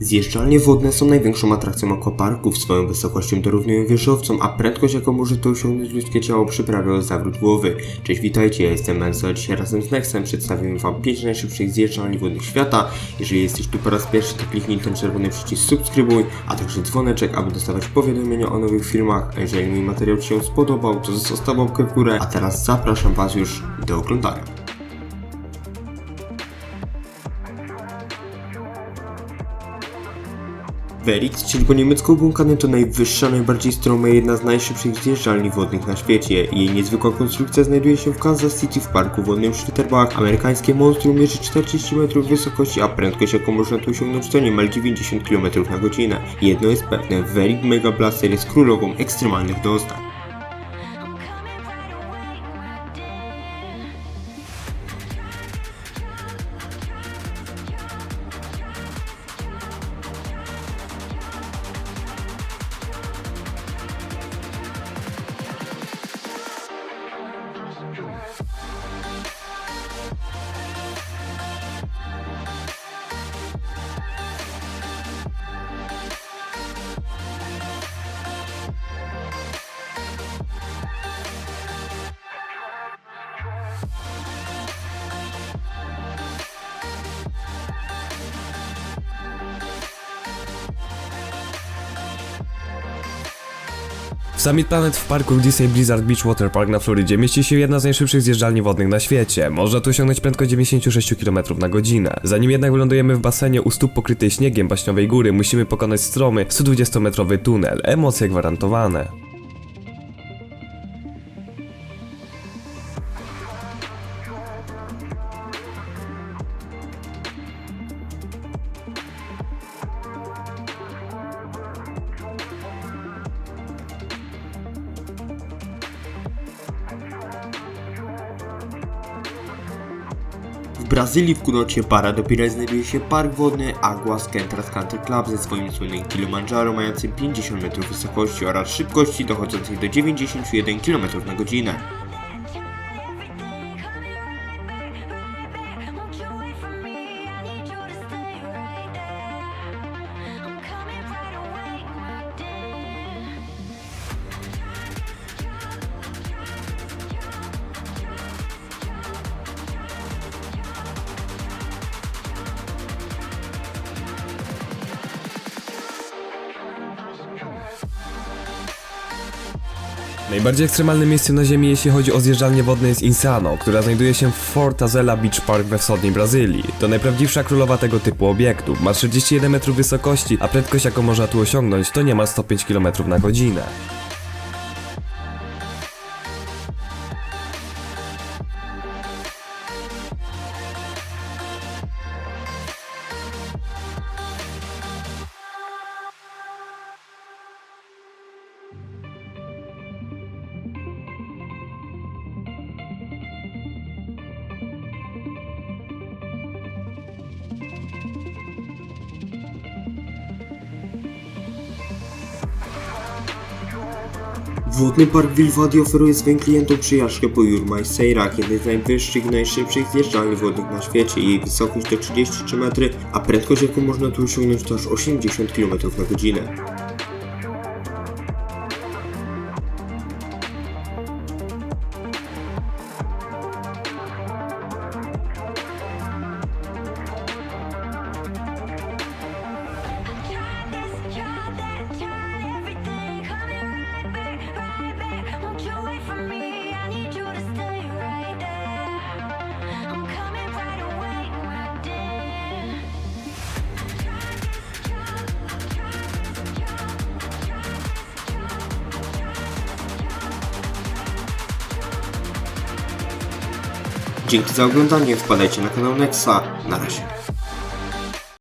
Zjeżdżalnie wodne są największą atrakcją aquaparków, swoją wysokością dorównują wieżowcom, a prędkość jaką może to osiągnąć ludzkie ciało przyprawia o zawrót głowy. Cześć, witajcie, ja jestem Menso, a dzisiaj razem z Nexem przedstawimy wam 5 najszybszych zjeżdżalni wodnych świata. Jeżeli jesteś tu po raz pierwszy, to kliknij ten czerwony przycisk subskrybuj, a także dzwoneczek, aby dostawać powiadomienia o nowych filmach. A jeżeli mój materiał ci się spodobał, to zostaw łapkę w górę, a teraz zapraszam was już do oglądania. Verix, czyli po niemiecku Bunkany to najwyższa, najbardziej stroma i jedna z najszybszych zjeżdżalni wodnych na świecie. Jej niezwykła konstrukcja znajduje się w Kansas City w parku wodnym Schlitterbach. Amerykańskie monstrum mierzy 40 metrów wysokości, a prędkość jaką można tu osiągnąć to niemal 90 km na godzinę. Jedno jest pewne, Veric Mega Blaster jest królową ekstremalnych doznań. W Summit Planet w parku Disney Blizzard Beach Water Park na Florydzie mieści się jedna z najszybszych zjeżdżalni wodnych na świecie. Można tu osiągnąć prędkość 96 km na godzinę. Zanim jednak wylądujemy w basenie u stóp pokrytej śniegiem baśniowej góry, musimy pokonać stromy 120-metrowy tunel. Emocje gwarantowane. Brazylii w kunocie Para dopiero znajduje się park wodny Aguas Centras Country Club ze swoim słynnym Kilimandżaro mającym 50 metrów wysokości oraz szybkości dochodzącej do 91 km na godzinę. Najbardziej ekstremalnym miejscem na ziemi jeśli chodzi o zjeżdżalnię wodne jest Insano, która znajduje się w Fortaleza Beach Park we wschodniej Brazylii. To najprawdziwsza królowa tego typu obiektów. Ma 31 metrów wysokości, a prędkość jaką można tu osiągnąć to niemal 105 km na godzinę. Wodny park Wilwadi oferuje swoim klientom przyjażdżkę po Jurma i Sejrak, jednej z najwyższych i najszybszych zjeżdżalni wodnych na świecie. Jej wysokość to 33 metry, a prędkość jaką można tu osiągnąć to aż 80 km na godzinę. Dzięki za oglądanie, wpadajcie na kanał Nexa. Na razie.